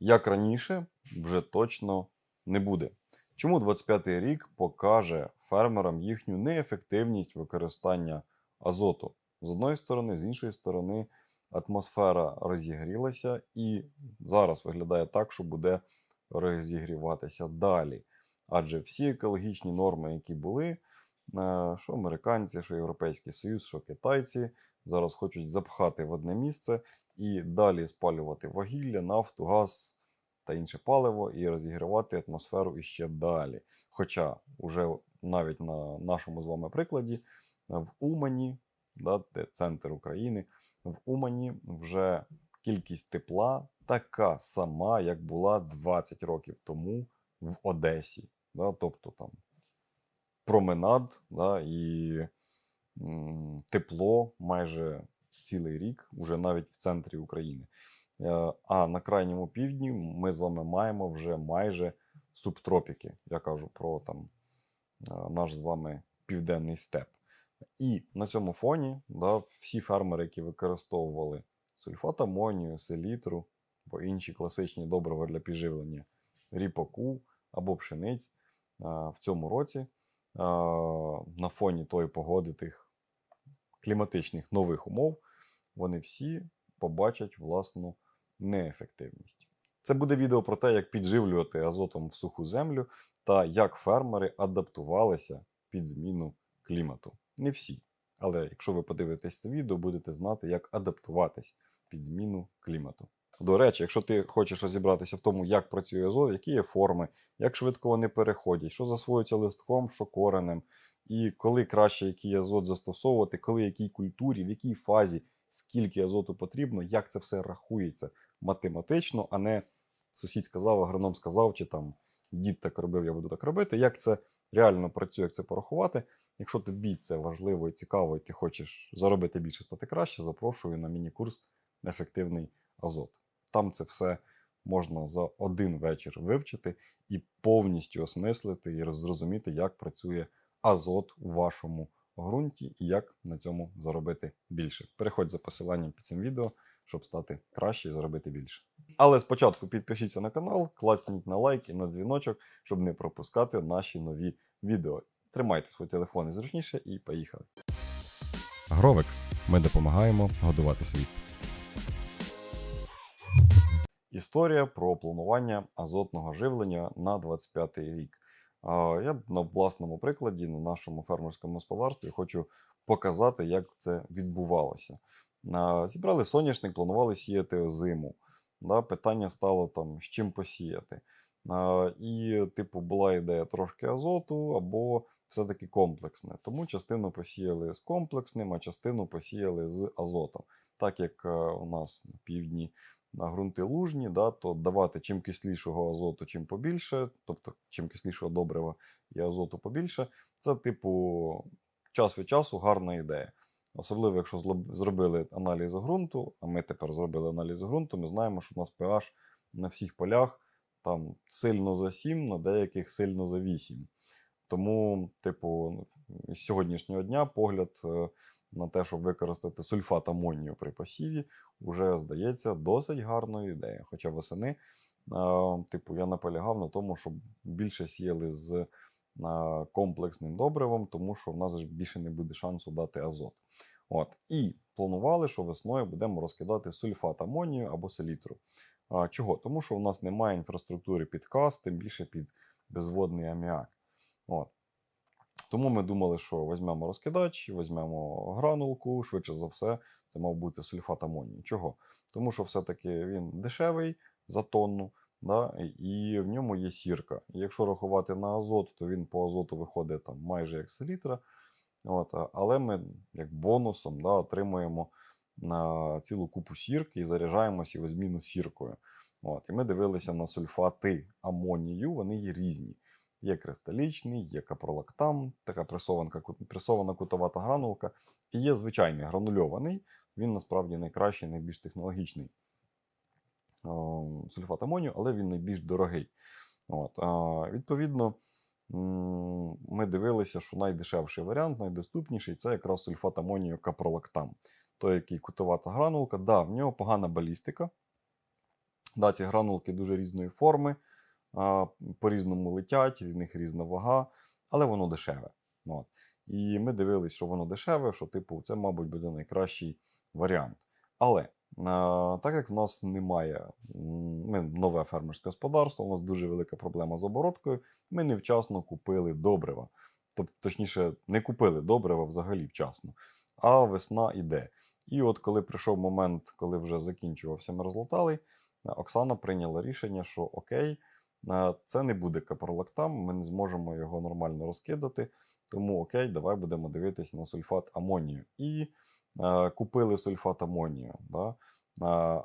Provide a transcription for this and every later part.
як раніше, вже точно не буде. Чому 25-й рік покаже фермерам їхню неефективність використання азоту? З одної сторони, з іншої сторони, атмосфера розігрілася, і зараз виглядає так, що буде розігріватися далі. Адже всі екологічні норми, які були, е, що американці, що Європейський Союз, що китайці, зараз хочуть запхати в одне місце і далі спалювати вугілля, нафту, газ та інше паливо і розігрівати атмосферу іще далі. Хоча уже навіть на нашому з вами прикладі е, в Умані, да, де центр України, в Умані вже кількість тепла така сама, як була 20 років тому в Одесі. Да, тобто там променад да, і м, тепло майже цілий рік, уже навіть в центрі України. Е, А на крайньому півдні ми з вами маємо вже майже субтропіки. Я кажу про там е, наш з вами південний степ. І на цьому фоні да, всі фермери, які використовували сульфат амонію, селітру або інші класичні добрива для підживлення ріпаку або пшениць, е, в цьому році на фоні тої погоди тих кліматичних нових умов, вони всі побачать власну неефективність. Це буде відео про те, як підживлювати азотом в суху землю та як фермери адаптувалися під зміну клімату. Не всі. Але якщо ви подивитесь це відео, будете знати, як адаптуватись під зміну клімату. До речі, якщо ти хочеш розібратися в тому, як працює азот, які є форми, як швидко вони переходять, що засвоюється листком, що коренем, і коли краще який азот застосовувати, коли якій культурі, в якій фазі, скільки азоту потрібно, як це все рахується математично, а не сусід сказав, агроном сказав, чи там дід так робив, я буду так робити. Як це реально працює, як це порахувати. Якщо тобі це важливо і цікаво, і ти хочеш заробити більше, стати краще, запрошую на міні-курс Ефективний азот. Там це все можна за один вечір вивчити і повністю осмислити і зрозуміти, як працює азот у вашому ґрунті і як на цьому заробити більше. Переходь за посиланням під цим відео, щоб стати краще і заробити більше. Але спочатку підпишіться на канал, клацніть на лайк і на дзвіночок, щоб не пропускати наші нові відео. Тримайте свої телефони зручніше і поїхали. Гровекс. Ми допомагаємо годувати світ. Історія про планування азотного живлення на 25 рік. Я на власному прикладі, на нашому фермерському господарстві, хочу показати, як це відбувалося. Зібрали соняшник, планували сіяти озиму. Да, питання стало там, з чим посіяти. І, типу, була ідея трошки азоту або все-таки комплексне. Тому частину посіяли з комплексним, а частину посіяли з азотом. Так як е, у нас на півдні на ґрунти лужні, да, то давати чим кислішого азоту, чим побільше, тобто чим кислішого добрива і азоту побільше, це, типу, час від часу гарна ідея. Особливо, якщо зробили аналіз ґрунту, а ми тепер зробили аналіз ґрунту, ми знаємо, що у нас pH на всіх полях там сильно за 7, на деяких сильно за 8. Тому, типу, з сьогоднішнього дня погляд е, на те, щоб використати сульфат амонію при посіві, вже здається досить гарною ідеєю. Хоча восени, е, типу, я наполягав на тому, щоб більше сіяли з е, комплексним добривом, тому що в нас ж більше не буде шансу дати азот. От. І планували, що весною будемо розкидати сульфат амонію або селітру. А, чого? Тому що в нас немає інфраструктури під каз, тим більше під безводний аміак. От. Тому ми думали, що візьмемо розкидач, візьмемо гранулку, швидше за все, це мав бути сульфат амонію. Чого? Тому що все-таки він дешевий за тонну, да, і в ньому є сірка. І якщо рахувати на азот, то він по азоту виходить там майже як селітра. От, але ми як бонусом да, отримуємо на цілу купу сірки і заряджаємося в зміну сіркою. От, і ми дивилися на сульфати амонію, вони є різні. Є кристалічний, є капролактам, така пресованка, пресована кутовата гранулка, і є звичайний гранульований. Він насправді найкращий, найбільш технологічний о, сульфат амонію, але він найбільш дорогий. От, відповідно, ми дивилися, що найдешевший варіант, найдоступніший це якраз сульфат амонію капролактам. Той, який кутовата гранулка, да, в нього погана балістика. Да, ці гранулки дуже різної форми, по-різному летять, в них різна вага, але воно дешеве. Ну, От. І ми дивились, що воно дешеве, що, типу, це, мабуть, буде найкращий варіант. Але так як в нас немає ми нове фермерське господарство, у нас дуже велика проблема з обороткою, ми невчасно купили добрива. Тобто, точніше, не купили добрива взагалі вчасно, а весна іде. І от коли прийшов момент, коли вже закінчувався мерзлоталий, Оксана прийняла рішення, що окей, це не буде капролактам, ми не зможемо його нормально розкидати. Тому окей, давай будемо дивитися на сульфат амонію. І е, купили сульфат амонію. Да? Е,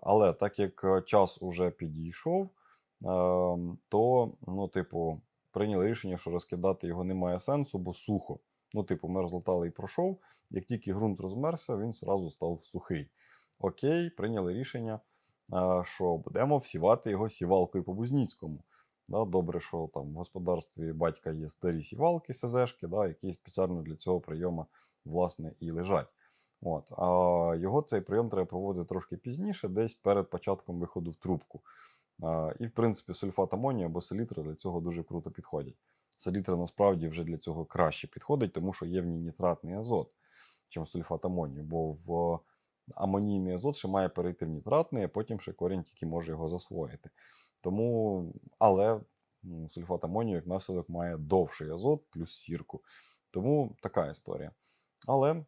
але так як е, час уже підійшов, е, то, ну, типу, прийняли рішення, що розкидати його немає сенсу, бо сухо. Ну, типу, мерзлоталий пройшов. Як тільки ґрунт розмерся, він зразу став сухий. Окей, прийняли рішення, е, що будемо всівати його сівалкою по Бузніцькому. Да, добре, що там в господарстві батька є старі сівалки, СЗшки, да, які спеціально для цього прийому власне і лежать. От. А його цей прийом треба проводити трошки пізніше, десь перед початком виходу в трубку. А, і, в принципі, сульфат амонію або селітра для цього дуже круто підходять. Селітра насправді вже для цього краще підходить, тому що є в ній нітратний азот, чим сульфат амонію, бо в амонійний азот ще має перейти в нітратний, а потім ще корінь тільки може його засвоїти. Тому, але м, сульфат амонію, як наслідок, має довший азот плюс сірку. Тому така історія. Але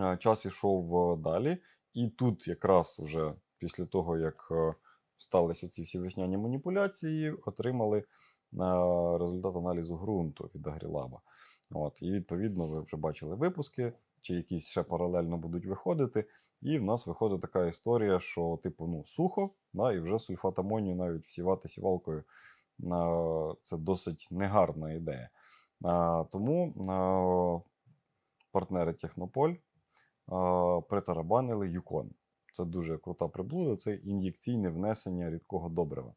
е, час ішов е, далі, і тут якраз вже після того, як е, сталися ці всі весняні маніпуляції, отримали результат аналізу ґрунту від Агрілаба. От, і відповідно, ви вже бачили випуски, чи якісь ще паралельно будуть виходити. І в нас виходить така історія, що, типу, ну, сухо, да, і вже сульфат амонію навіть всівати сівалкою це досить негарна ідея. Тому партнери Технополь притарабанили Юкон. Це дуже крута приблуда, це ін'єкційне внесення рідкого добрива.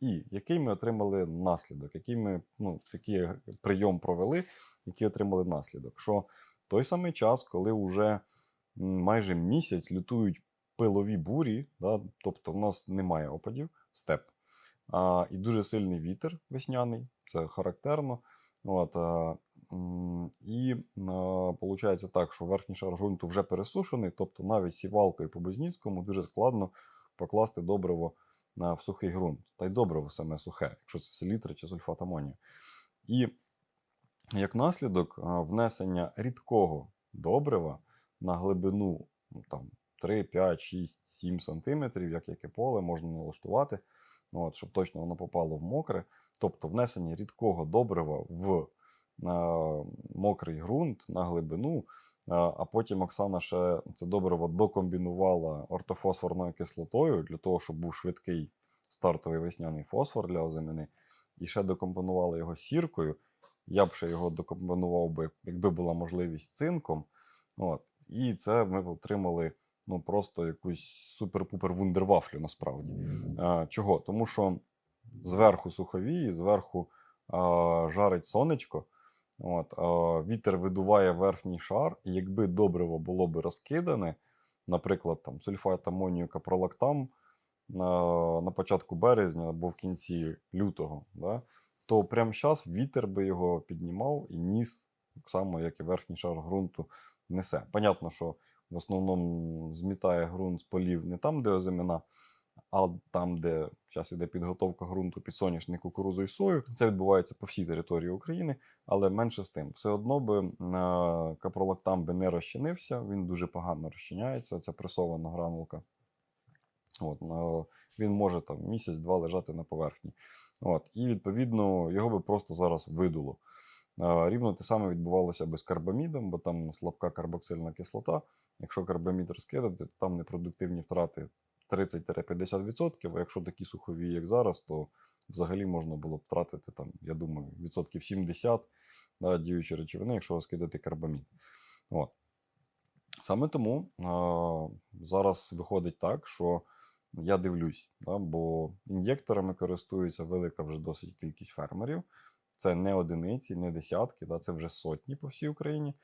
І який ми отримали наслідок, який ми ну, який прийом провели, який отримали наслідок. Що в той самий час, коли вже майже місяць лютують пилові бурі, да, тобто в нас немає опадів, степ, а, і дуже сильний вітер весняний, це характерно. От, а, і виходить так, що верхній шар ґрунту вже пересушений, тобто навіть сівалкою по Безніцькому дуже складно покласти добриво в сухий ґрунт. Та й добриво саме сухе, якщо це селітра чи сульфат амонію. І як наслідок, внесення рідкого добрива на глибину ну, там, 3, 5, 6, 7 сантиметрів, як яке поле можна налаштувати, ну, от, щоб точно воно попало в мокре. Тобто внесення рідкого добрива в а, мокрий ґрунт на глибину. А, а потім Оксана ще це добриво докомбінувала ортофосфорною кислотою для того, щоб був швидкий стартовий весняний фосфор для озимини. І ще докомпонувала його сіркою. Я б ще його докомпонував би, якби була можливість цинком. От. І це ми б отримали ну, просто якусь супер-пупер вундервафлю насправді. А, чого? Тому що зверху сухові, зверху а, жарить сонечко. От, а, вітер видуває верхній шар, і якби добриво було би розкидане, наприклад, там, сульфат амонію капролактам на, на початку березня або в кінці лютого, да, то прямо зараз вітер би його піднімав і ніс, так само, як і верхній шар ґрунту несе. Понятно, що в основному змітає ґрунт з полів не там, де озимина, а там, де зараз іде підготовка ґрунту під соняшник, кукурузу і сою. Це відбувається по всій території України, але менше з тим. Все одно би е, капролактам би не розчинився, він дуже погано розчиняється, ця пресована гранулка. От, е, він може там місяць-два лежати на поверхні. От, і відповідно його би просто зараз видуло. Рівно те саме відбувалося би з карбамідом, бо там слабка карбоксильна кислота. Якщо карбамід розкидати, то там непродуктивні втрати 30-50%, а якщо такі сухові, як зараз, то взагалі можна було б втратити, там, я думаю, відсотків 70 да, діючі речовини, якщо розкидати карбамід. От. Саме тому а, зараз виходить так, що я дивлюсь, да, бо ін'єкторами користується велика вже досить кількість фермерів. Це не одиниці, не десятки, да, це вже сотні по всій Україні.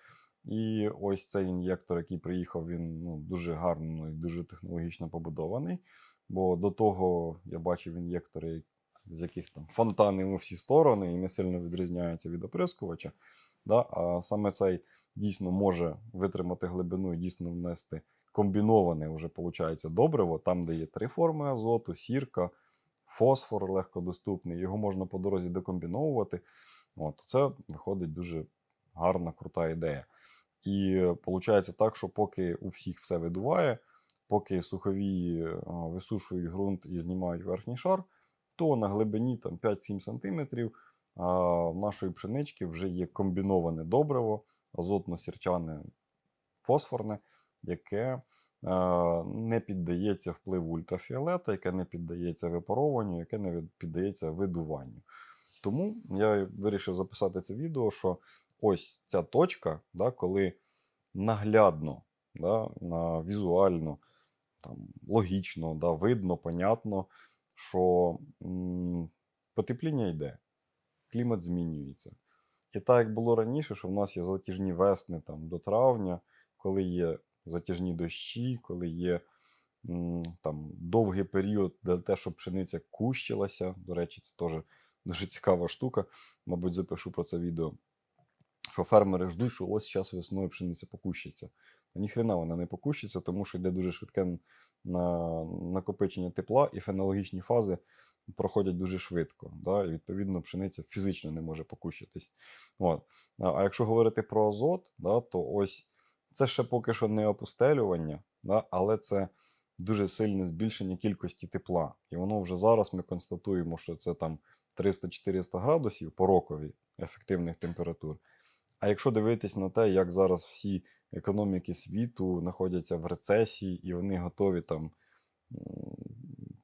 І ось цей ін'єктор, який приїхав, він ну, дуже гарно і дуже технологічно побудований. Бо до того я бачив ін'єктори, з яких там фонтани у всі сторони і не сильно відрізняються від оприскувача. Да? А саме цей дійсно може витримати глибину і дійсно внести комбіноване вже виходить добриво, там, де є три форми азоту, сірка, фосфор легкодоступний, його можна по дорозі декомбіновувати. От, це виходить дуже гарна, крута ідея. І виходить так, що поки у всіх все видуває, поки сухові висушують ґрунт і знімають верхній шар, то на глибині там, 5-7 см в нашої пшенички вже є комбіноване добриво, азотно-сірчане фосфорне, яке е, не піддається впливу ультрафіолета, яке не піддається випаровуванню, яке не піддається видуванню. Тому я вирішив записати це відео, що ось ця точка, да, коли наглядно, да, на, візуально, там, логічно, да, видно, понятно, що м, потепління йде, клімат змінюється. І так як було раніше, що в нас є затяжні весни там, до травня, коли є затяжні дощі, коли є там, довгий період, де те, що пшениця кущилася. До речі, це теж дуже цікава штука. Мабуть, запишу про це відео. Що фермери ждуть, що ось зараз весною пшениця покущиться. Ніхрена вона не покущиться, тому що йде дуже швидке на накопичення тепла, і фенологічні фази проходять дуже швидко. Да? І відповідно пшениця фізично не може покущитись. От. А якщо говорити про азот, да, то ось це ще поки що не опустелювання, да, але це дуже сильне збільшення кількості тепла. І воно вже зараз ми констатуємо, що це там 300-400 градусів по рокові ефективних температур. А якщо дивитись на те, як зараз всі економіки світу знаходяться в рецесії, і вони готові там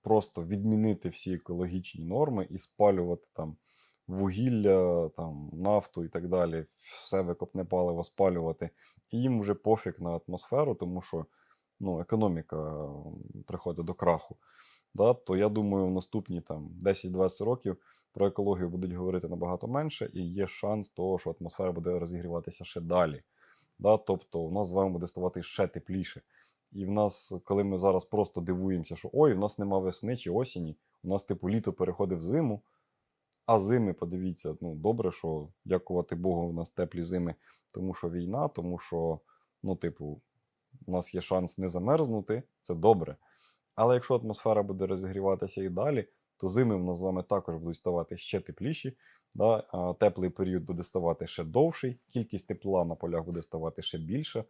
просто відмінити всі екологічні норми і спалювати там вугілля, там, нафту і так далі, все викопне паливо спалювати. І їм вже пофіг на атмосферу, тому що ну, економіка приходить до краху. Да? То я думаю, в наступні там 10-20 років про екологію будуть говорити набагато менше, і є шанс того, що атмосфера буде розігріватися ще далі. Да? Тобто у нас з вами буде ставати ще тепліше. І в нас, коли ми зараз просто дивуємося, що ой, в нас нема весни чи осені, у нас типу літо переходить в зиму. А зими, подивіться, ну добре, що дякувати Богу, у нас теплі зими, тому що війна, тому що, ну, типу, у нас є шанс не замерзнути, це добре. Але якщо атмосфера буде розігріватися і далі, то зими в нас з вами також будуть ставати ще тепліші. Да? а Теплий період буде ставати ще довший, кількість тепла на полях буде ставати ще більше,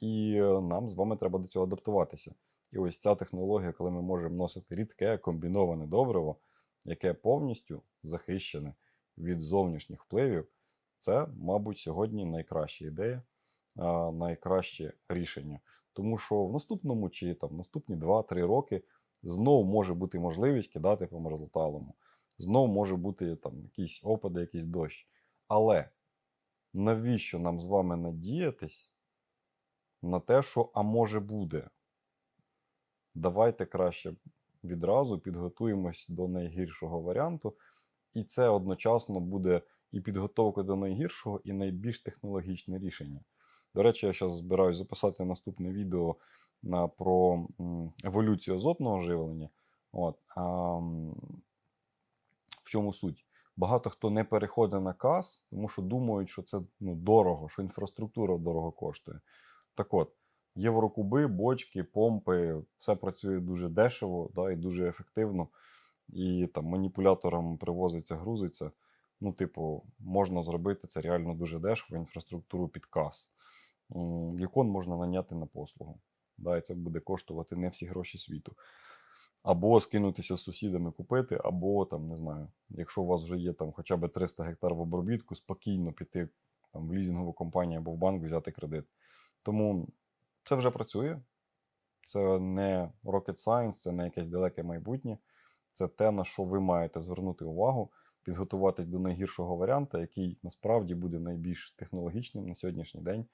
і е, нам з вами треба до цього адаптуватися. І ось ця технологія, коли ми можемо вносити рідке комбіноване добриво, яке повністю захищене від зовнішніх впливів, це, мабуть, сьогодні найкраща ідея, найкраще рішення. Тому що в наступному чи там наступні 2-3 роки знову може бути можливість кидати по мерзлоталому. Знову може бути там якісь опади, якийсь дощ. Але навіщо нам з вами надіятись на те, що а може буде? Давайте краще відразу підготуємось до найгіршого варіанту, і це одночасно буде і підготовка до найгіршого, і найбільш технологічне рішення. До речі, я зараз збираюсь записати наступне відео на, про еволюцію азотного живлення. От, а, в чому суть? Багато хто не переходить на КАЗ, тому що думають, що це ну, дорого, що інфраструктура дорого коштує. Так от, єврокуби, бочки, помпи, все працює дуже дешево да, і дуже ефективно. І там маніпуляторам привозиться, грузиться. Ну, типу, можна зробити це реально дуже дешево, інфраструктуру під КАЗ. М, Ікон можна наняти на послугу. Да, і це буде коштувати не всі гроші світу. Або скинутися з сусідами купити, або там, не знаю, якщо у вас вже є там хоча б 300 гектар в обробітку, спокійно піти там, в лізингову компанію або в банк взяти кредит. Тому це вже працює. Це не rocket science, це не якесь далеке майбутнє. Це те, на що ви маєте звернути увагу, підготуватись до найгіршого варіанта, який насправді буде найбільш технологічним на сьогоднішній день.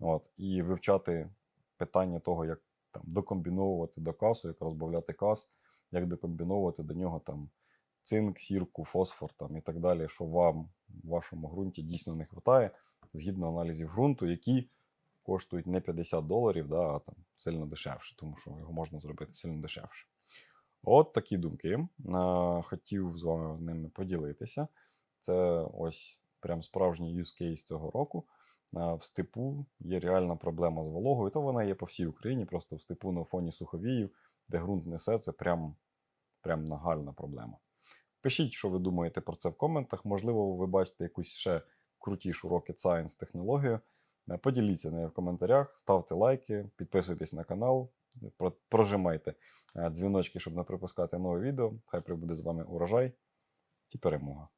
От, і вивчати питання того, як там докомбіновувати до касу, як розбавляти кас, як докомбіновувати до нього там цинк, сірку, фосфор там, і так далі, що вам в вашому ґрунті дійсно не вистачає, згідно аналізів ґрунту, які коштують не 50 доларів, да, а там сильно дешевше, тому що його можна зробити сильно дешевше. От такі думки. Хотів з вами ними поділитися. Це ось прям справжній use case цього року. В степу є реальна проблема з вологою, то вона є по всій Україні, просто в степу на фоні суховіїв, де ґрунт несе, це прям, прям нагальна проблема. Пишіть, що ви думаєте про це в коментах. Можливо, ви бачите якусь ще крутішу Rocket Science технологію. Е, Поділіться нею в коментарях, ставте лайки, підписуйтесь на канал, прожимайте е, дзвіночки, щоб не пропускати нове відео. Хай прибуде з вами урожай і перемога.